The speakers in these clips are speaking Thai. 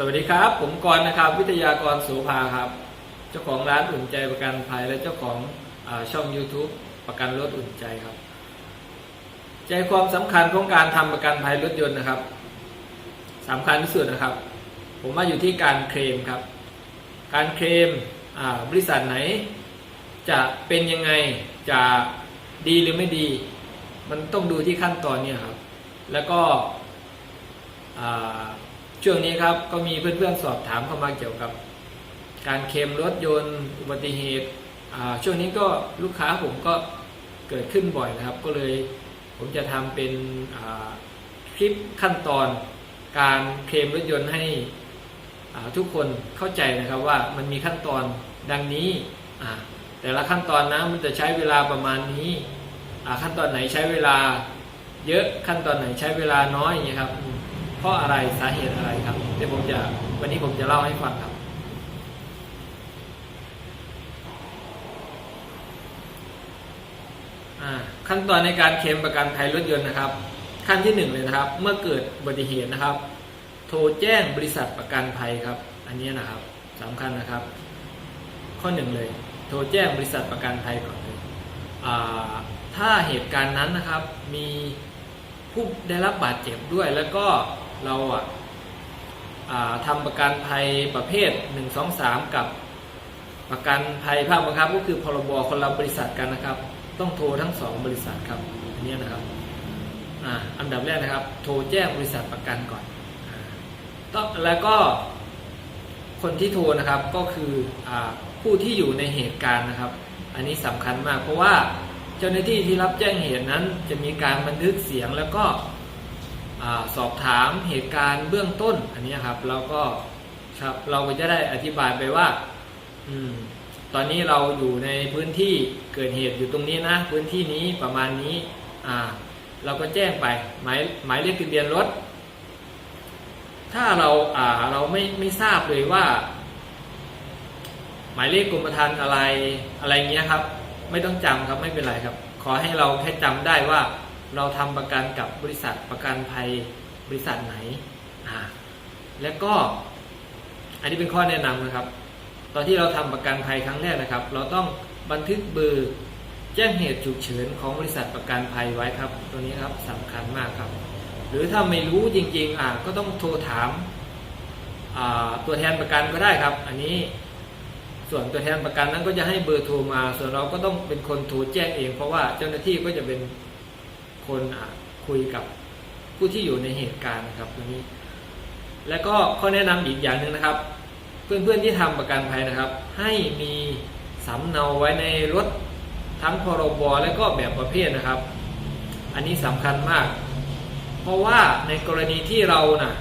สวัสดีครับ ผมกรณ์นะครับวิทยากรโสุภาครับ เจ้าของร้านอุ่นใจประกันภัยและเจ้าของอช่อง YouTube ประกันรถอุ่นใจครับ ใจความสำคัญของการทำประกันภัยรถยนต์นะครับสำคัญที่สุดนะครับ ผมว่าอยู่ที่การเคลมครับ การเคลมบริษัทไหน จะเป็นยังไงจะดีหรือไม่ดี มันต้องดูที่ขั้นตอนเนี่ยครับ แล้วก็อ่า ช่วงนี้ครับก็มีเพื่อนๆสอบถามเข้ามาเกี่ยวกับ การเคลมรถยนต์อุบัติเหตุช่วงนี้ก็ลูกค้าผมก็เกิดขึ้นบ่อยนะครับ ก็เลยผมจะทำเป็นคลิปขั้นตอน การเคลมรถยนต์ให้ทุกคนเข้าใจนะครับว่ามันมีขั้นตอนดังนี้ แต่ละขั้นตอนนะมันจะใช้เวลาประมาณนี้ขั้นตอนไหนใช้เวลา เยอะขั้นตอนไหนใช้เวลาน้อยอย่างเงี้ครับ เพราะอะไรสาเหตุอะไรครับเดี๋ยวผมจะวันนี้ผมจะเล่าให้ฟังครับ ขั้นตอนในการเคลมประกันภัยรถยนต์นะครับ ขั้นที่หนึ่งเลยนะครับ เมื่อเกิดอุบัติเหตุนะครับ โทรแจ้งบริษัทประกันภัยครับ อันนี้นะครับสำคัญนะครับ ข้อหนึ่งเลย โทรแจ้งบริษัทประกันภัยก่อนเลยถ้าเหตุการณ์นั้นนะครับมีผู้ได้รับบาดเจ็บด้วยแล้วก็ เราอะอ่าทำประกันภัยประเภท 1 2 3 กับประกันภัยภาคบังคับ ก็คือพรบคนละบริษัทกันนะครับ ต้องโทรทั้งสองบริษัทครับอันนี้นะครับอ่าอันดับแรกนะครับ โทรแจ้งบริษัทประกันก่อนต้องแล้วก็คนที่โทรนะครับก็คืออผู้ที่อยู่ในเหตุการณ์นะครับ อันนี้สำคัญมาก เพราะว่าเจ้าหน้าที่ที่รับแจ้งเหตุนั้นจะมีการบันทึกเสียงแล้วก็ สอบถามเหตุการณ์เบื้องต้นอันนี้ครับเราก็ครับเราก็จะได้อธิบายไปว่าอืมตอนนี้เราอยู่ในพื้นที่เกิดเหตุอยู่ตรงนี้นะ พื้นที่นี้ประมาณนี้อ่าเราก็แจ้งไปหมายหมายเลขทะเบียนรถ ถ้าเราอ่าเราไม่ไม่ทราบเลยว่า หมายเลขกรมธรรม์อะไรอะไรเงี้ยครับ ไม่ต้องจำครับไม่เป็นไรครับ ขอให้เราแค่จำได้ว่า เราทำประกันกับบริษัทประกันภัยบริษัทไหนอ่าแล้วก็ อันนี้เป็นข้อแนะนำนะครับ ตอนที่เราทำประกันภัยครั้งแรกนะครับ เราต้องบันทึกเบอร์แจ้งเหตุฉุกเฉินของบริษัทประกันภัยไว้ครับ ตัวนี้ครับสำคัญมากครับ หรือถ้าไม่รู้จริงๆอะก็ต้องโทรถามาตัวแทนประกันก็ได้ครับ อันนี้ส่วนตัวแทนประกันนั้นก็จะให้เบอร์โทรมา ส่วนเราก็ต้องเป็นคนโทรแจ้งเอง เพราะว่าเจ้าหน้าที่ก็จะเป็น คนคุยกับผู้ที่อยู่ในเหตุการณ์นะครับตัวนี้ แล้วก็ข้อแนะนำอีกอย่างหนึ่งนะครับ เพื่อนๆที่ทำประกันภัยนะครับ ให้มีสำเนาไว้ในรถทั้งพรบและก็แบบประเภทนะครับ อันนี้สำคัญมาก เพราะว่าในกรณีที่เรานะ่ะ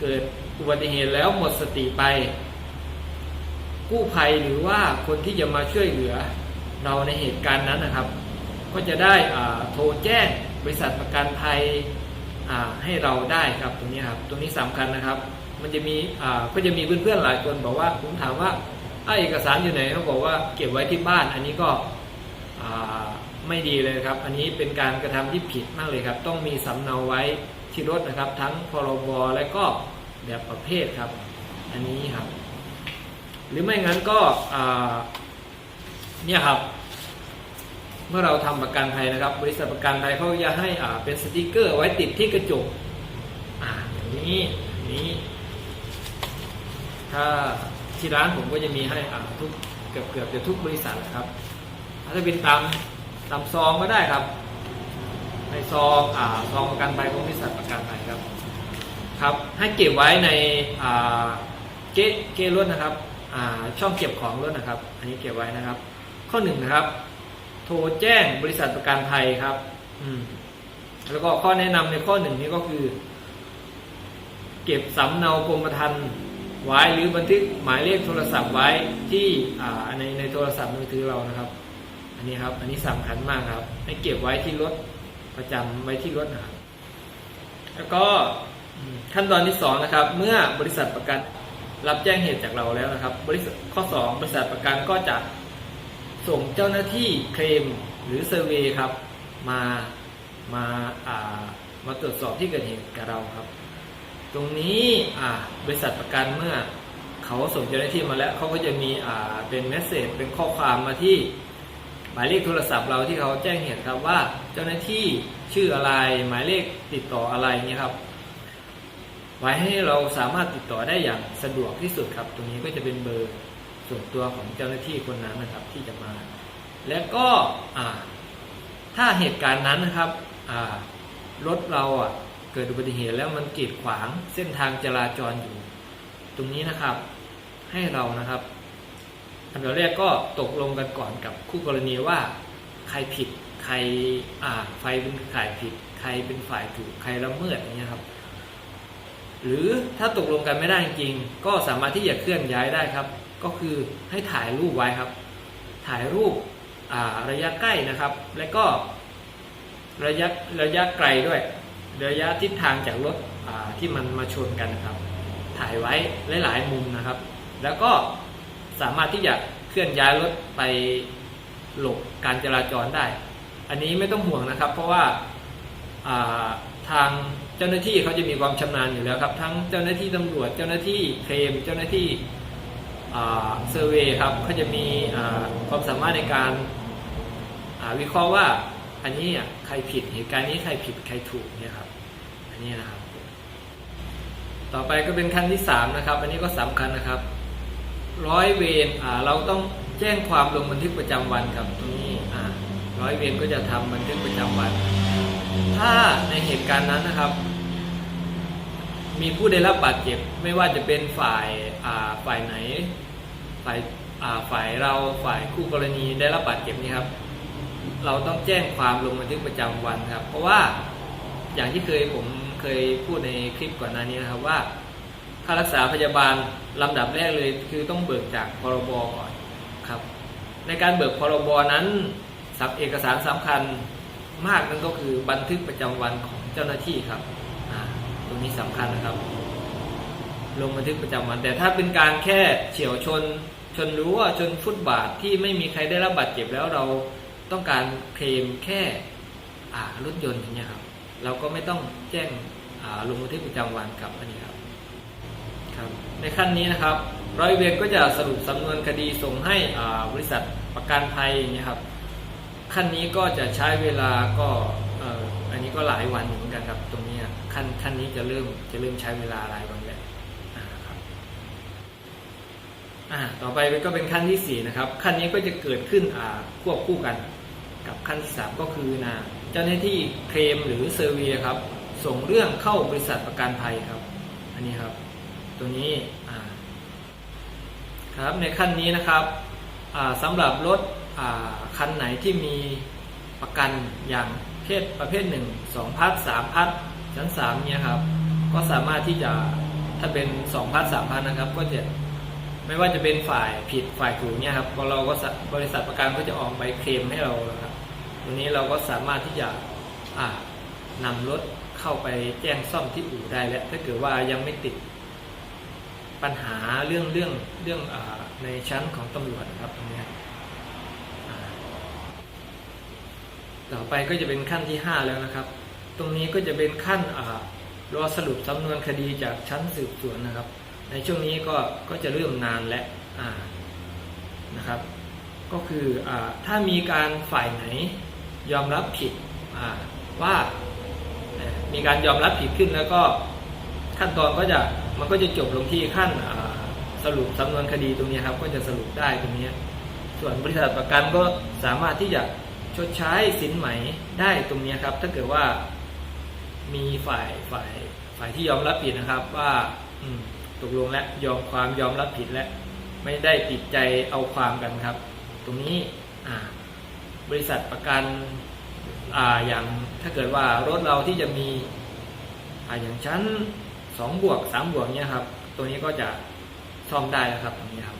เกิดอุบัติเหตุแล้วหมดสติไป กู้ภัยหรือว่าคนที่จะมาช่วยเหลือเราในเหตุการณ์นั้นนะครับ ก็จะได้โทรแจ้ง บริษัทประกันภัยให้เราได้ครับตรงนี้ครับตรงนี้สำคัญนะครับ มันจะมีก็จะมีเพื่อนๆหลายคนบอกว่าผมถามว่าอ้เอกสารอยู่ไหนเขาบอกว่าเก็บไว้ที่บ้าน อันนี้ก็ไม่ดีเลยครับ อันนี้เป็นการกระทำที่ผิดมากเลยครับ ต้องมีสำเนาไว้ที่รถนะครับ ทั้งพรบและก็แบบประเภทครับ อันนี้ครับ หรือไม่งั้นก็เนี่ยครับ เมื่อเราทำประกันภัยนะครับ บริษัทประกันภัยเขาจะให้อ่าเป็นสติกเกอร์ไว้ติดที่กระจกอ่าอย่างนี้อย่างนี้ ถ้าที่ร้านผมก็จะมีให้อ่าทุกเกือบเกือบจะทุกบริษัทนะครับถ้าจะเป็นตามตามซองก็ได้ครับ ในซองอ่าซองประกันภัยของบริษัทประกันภัยครับ ครับให้เก็บไว้ในอ่าเก๊เก๊รถนะครับ อ่าช่องเก็บของรถนะครับ อันนี้เก็บไว้นะครับ ข้อหนึ่งนะครับ โทรแจ้งบริษัทประกันภัยครับ อืม แล้วก็ข้อแนะนำในข้อหนึ่งนี้ก็คือ เก็บสำเนากรมธรรม์ไว้หรือบันทึกหมายเลขโทรศัพท์ไว้ที่อ่าในในโทรศัพท์มือถือเรานะครับ อันนี้ครับ อันนี้สำคัญมากครับ ให้เก็บไว้ที่รถประจำไว้ที่รถนะครับแล้วก็ขั้นตอนที่สองนะครับ เมื่อบริษัทประกันรับแจ้งเหตุจากเราแล้วนะครับ บริษัทข้อสองบริษัทประกันก็จะ ส่งเจ้าหน้าที่เคลมหรือเซอร์เวยครับ มามาอ่ามาตรวจสอบที่เกิดเหตุกับเราครับ ตรงนี้อ่าบริษัทประกันเมื่อเขาส่งเจ้าหน้าที่มาแล้วเขาก็จะมีอ่าเป็นเมสเซจเป็นข้อความมาที่หมายเลขโทรศัพท์เราที่เขาแจ้งเหตุครับว่าเจ้าหน้าที่ชื่ออะไรหมายเลขติดต่ออะไรเงี้ยครับ ไว้ให้เราสามารถติดต่อได้อย่างสะดวกที่สุดครับ ตรงนี้ก็จะเป็นเบอร์ ส่วนตัวของเจ้าหน้าที่คนนั้นนะครับที่จะมา และก็ถ้าเหตุการณ์นั้นนะครับรถเราอะเกิดอุบัติเหตุแล้วมันกีดขวางเส้นทางจราจรอยู่ ตรงนี้นะครับให้เรานะครับอันดับแรกก็ตกลงกันก่อนกับคู่กรณีว่า ใครผิดใครอ่าใครเป็นฝ่ายผิด ใครเป็นฝ่ายถูกใครละเมิดอย่างเงี้ยครับ หรือถ้าตกลงกันไม่ได้จริงก็สามารถที่จะเคลื่อนย้ายได้ครับ ก็คือให้ถ่ายรูปไว้ครับ ถ่ายรูประยะใกล้นะครับ และก็ระยะระยะไกลด้วย ระยะทิศทางจากรถที่มันมาชนกันนะครับ ถ่ายไว้หลายๆมุมนะครับ แล้วก็สามารถที่จะเคลื่อนย้ายรถไปหลบการจราจรได้ อันนี้ไม่ต้องห่วงนะครับ เพราะว่าาทางเจ้าหน้าที่เขาจะมีความชำนาญอยู่แล้วครับ ทั้งเจ้าหน้าที่ตำรวจเจ้าหน้าที่เคลมเจ้าหน้าที่ เซอร์เวยครับเขาจะมีความสามารถในการาวิเคราะห์ว่าอันนี้ใครผิดเหตุการณ์นี้ใครผิดใครถูกเนี่ยครับอันนี้นะครับ ต่อไปก็เป็นขั้นที่สามนะครับอันนี้ก็สำคัญนะครับ ร้อยเวรเราต้องแจ้งความลงบันทึกประจำวันครับตรงนี้ร้อยเวรก็จะทำบันทึกประจำวัน ถ้าในเหตุการณ์นั้นนะครับ มีผู้ได้รับบาดเจ็บไม่ว่าจะเป็นฝ่ายฝ่ายไหน ฝ่ายฝ่ายเราฝ่ายคู่กรณีได้รับบาดเจ็บนี่ครับ เราต้องแจ้งความลงบันทึกประจำวันครับ เพราะว่าอย่างที่เคยผมเคยพูดในคลิปก่อนหน้านี้นะครับว่า ค่ารักษาพยาบาลลำดับแรกเลย คือต้องเบิกจากพรบก่อนครับ ในการเบิกพรบนั้นสับเอกสารสำคัญมากนั่นก็คือบันทึกประจำวันของเจ้าหน้าที่ครับตรงนี้สำคัญนะครับ ลงบันทึกประจำวัน แต่ถ้าเป็นการแค่เฉียวชน ชนรั้วชนฟุตบาทที่ไม่มีใครได้รับบาดเจ็บแล้วเราต้องการเคลมแค่อ่ารถยนต์อย่างเงี้ยครับ เราก็ไม่ต้องแจ้งอาลงบันทึกประจำวันครับอันนี้ครับครับ ในขั้นนี้นะครับร้อยเวรก็จะสรุปสำนวนคดีส่งให้อ่าบริษัทประกันภัยอย่างเงี้ยครับขั้นนี้ก็จะใช้เวลาก็เอออันนี้ก็หลายวันเหมือนกันครับตรงนี้ขั้นขั้นนี้จะเริ่มจะเริ่มใช้เวลาหลายวันแล้วอ่าครับ อ่าต่อไปก็เป็นขั้นที่สี่นะครับ ขั้นนี้ก็จะเกิดขึ้นอ่าควบคู่กัน กับขั้นที่สามก็คือนะเจ้าหน้าที่เคลมหรือเซอร์เวียครับ ส่งเรื่องเข้าบริษัทประกันภัยครับ อันนี้ครับ ตัวนี้อ่าครับในขั้นนี้นะครับอ่าสำหรับรถอ่าคันไหนที่มีประกันอย่างเพศประเภทหนึ่งสองพัทสามพัทชั้นสามเนี่ยครับ ก็สามารถที่จะถ้าเป็นสองพัทสามพัทนะครับ ก็จะ ไม่ว่าจะเป็นฝ่ายผิดฝ่ายถูกเนี่ยครับเราก็บริษัทประกันก็จะออกใบเคลมให้เราครับตรงนี้เราก็สามารถที่จะอ่านำรถเข้าไปแจ้งซ่อมที่อู่ได้แล้วถ้าเกิดว่ายังไม่ติดปัญหาเรื่องเรื่องเรื่องอในชั้นของตำรวจครับตรงนี้ต่อไปก็จะเป็นขั้นที่ 5 แล้วนะครับ ตรงนี้ก็จะเป็นขั้นรอสรุปสำนวนคดีจากชั้นสืบสวนนะครับ ในช่วงนี้ก็ก็จะเริ่มนานและนะครับ ก็คืออถ้ามีการฝ่ายไหนยอมรับผิดว่ามีการยอมรับผิดขึ้นแล้วก็ขั้นตอนก็จะมันก็จะจบลงที่ขั้นสรุปสำนวนคดีตรงนี้ครับก็จะสรุปได้ตรงนี้ ส่วนบริษัทประกันก็สามารถที่จะชดใช้สินไหมได้ตรงนี้ครับ ถ้าเกิดว่ามีฝ่ายฝ่ายฝ่ายที่ยอมรับผิดนะครับว่าอืม ตกลงและยอมความยอมรับผิดและ ไม่ได้ติดใจเอาความกันครับ ตรงนี้บริษัทประกันออย่างถ้าเกิดว่ารถเราที่จะมีออย่างชั้นสองบวกสามบวกเนี่ยครับ ตัวนี้ก็จะซ่อมได้แล้วครับตรงนี้ครับ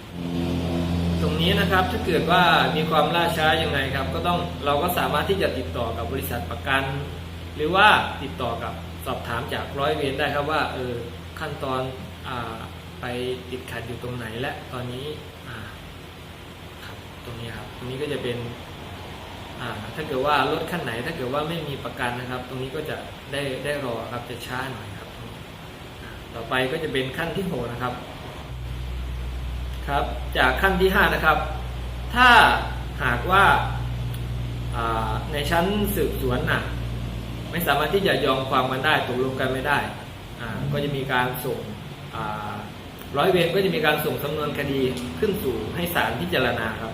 ตรงนี้นะครับถ้าเกิดว่ามีความล่าช้ายังไงครับ ก็ต้องเราก็สามารถที่จะติดต่อกับบริษัทประกัน หรือว่าติดต่อกับสอบถามจากร้อยเวรได้ครับว่าเออขั้นตอน ไปติดขัดอยู่ตรงไหนและตอนนี้ครับตรงนี้ครับตรงนี้ก็จะเป็นถ้าเกิดว่ารถคันไหน ถ้าเกิดว่าไม่มีประกันนะครับ ตรงนี้ก็จะได้ได้รอครับจะช้าหน่อยครับ ต่อไปก็จะเป็นขั้นที่หกนะครับ ครับ จากขั้นที่ห้านะครับ ถ้าหากว่าในชั้นสืบสวนน่ะไม่สามารถที่จะยอมความกันได้ตกลงกันไม่ได้ก็จะมีการส่ง ร้อยเวรก็จะมีการส่งสำนวนคดีขึ้นสู่ให้ศาลพิจารณาครับ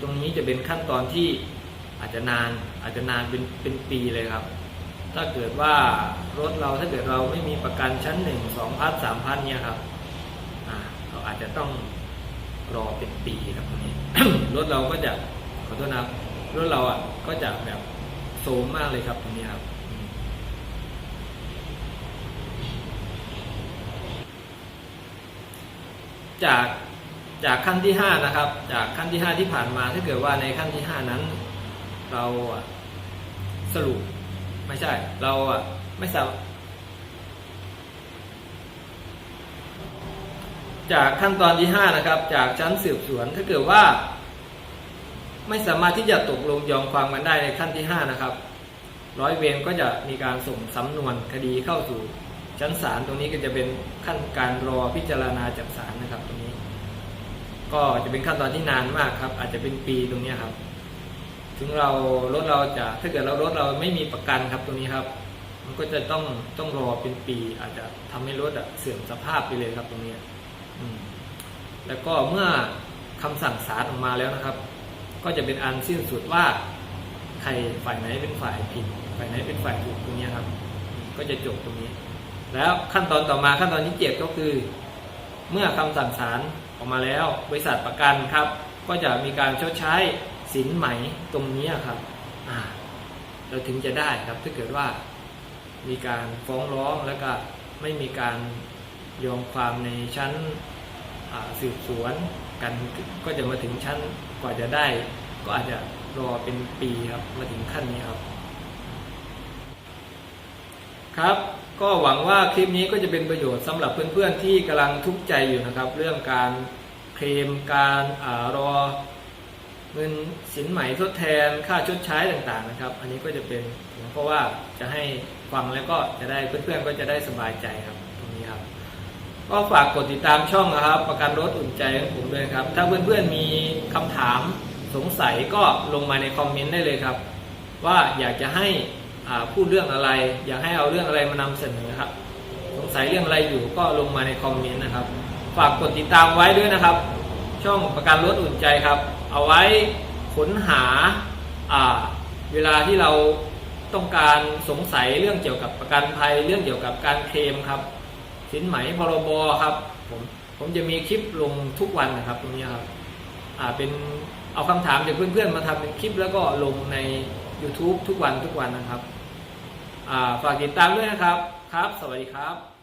ตรงนี้จะเป็นขั้นตอนที่อาจจะนานอาจจะนานเป็นเป็นปีเลยครับ ถ้าเกิดว่ารถเราถ้าเกิดเราไม่มีประกันชั้นหนึ่งสองพันสามพันเนี่ยครับเราอาจจะต้องรอเป็นปีครับตรงนี้รถเราก็จะขอโทษนะครับรถเราอะก็จะแบบโซมมากเลยครับตรงนี้ครับอืม จากจากขั้นที่ห้านะครับ จากขั้นที่ห้าที่ผ่านมาถ้าเกิดว่าในขั้นที่ห้านั้น เราสรุปไม่ใช่ เราไม่สามารถจากขั้นตอนที่ห้านะครับ จากชั้นสืบสวนถ้าเกิดว่า ไม่สามารถที่จะตกลงยอมความกันได้ในขั้นที่ห้านะครับ ร้อยเวรก็จะมีการส่งสำนวนคดีเข้าสู่ ชั้นศาลตรงนี้ก็จะเป็นขั้นการรอพิจารณาจากศาลนะครับ ตรงนี้ ก็จะเป็นขั้นตอนที่นานมากครับ อาจจะเป็นปีตรงนี้ครับ ถึงเรารถเราจะถ้าเกิดเรารถเราไม่มีประกันครับตรงนี้ครับ มันก็จะต้องต้องรอเป็นปี อาจจะทำให้รถอะเสื่อมสภาพไปเลยครับตรงนี้อืมแล้วก็เมื่อคำสั่งศาลออกมาแล้วนะครับ ก็จะเป็นอันสิ้นสุดว่าใครฝ่ายไหนเป็นฝ่ายผิดฝ่ายไหนเป็นฝ่ายถูกตรงนี้ครับ ก็จะจบตรงนี้ แล้วขั้นตอนต่อมาขั้นตอนที่เจ็ดก็คือ เมื่อคำสั่งศาลออกมาแล้ว บริษัทประกันครับ ก็จะมีการชดใช้สินไหมตรงนี้ครับเราถึงจะได้ครับถ้าเกิดว่ามีการฟ้องร้องแล้วก็ไม่มีการยอมความในชั้นสืบสวนกันก็จะมาถึงชั้นกว่าจะได้ ก็อาจจะรอเป็นปีครับมาถึงขั้นนี้ครับ ครับ ก็หวังว่าคลิปนี้ก็จะเป็นประโยชน์สำหรับเพื่อนๆที่กำลังทุกข์ใจอยู่นะครับ เรื่องการเคลมการอารอเงินสินใหม่ทดแทนค่าชดใช้ต่างๆนะครับ อันนี้ก็จะเป็นเพราะว่าจะให้ฟังแล้วก็จะได้เพื่อนๆก็จะได้สบายใจครับตรงนี้ครับ ก็ฝากกดติดตามช่องนะครับ ประกันรถอุ่นใจของผมด้วยครับ ถ้าเพื่อนๆมีคำถามสงสัยก็ลงมาในคอมเมนต์ได้เลยครับ ว่าอยากจะให้ พูดเรื่องอะไร อยากให้เอาเรื่องอะไรมานำเสนอครับ สงสัยเรื่องอะไรอยู่ก็ลงมาในคอมเมนต์นะครับ ฝากกดติดตามไว้ด้วยนะครับ ช่องประกันรถอุ่นใจครับ เอาไว้ค้นหาเวลาที่เราต้องการสงสัยเรื่องเกี่ยวกับประกันภัย เรื่องเกี่ยวกับการเคลมครับ สินไหมพรบครับผมผมจะมีคลิปลงทุกวันนะครับตรงนี้ครับอ่าเป็นเอาคำถามจากเพื่อนๆมาทำเป็นคลิปแล้วก็ลงใน YouTube ทุกวันทุกวันนะครับ ฝากติดตามด้วยนะครับ ครับ สวัสดีครับ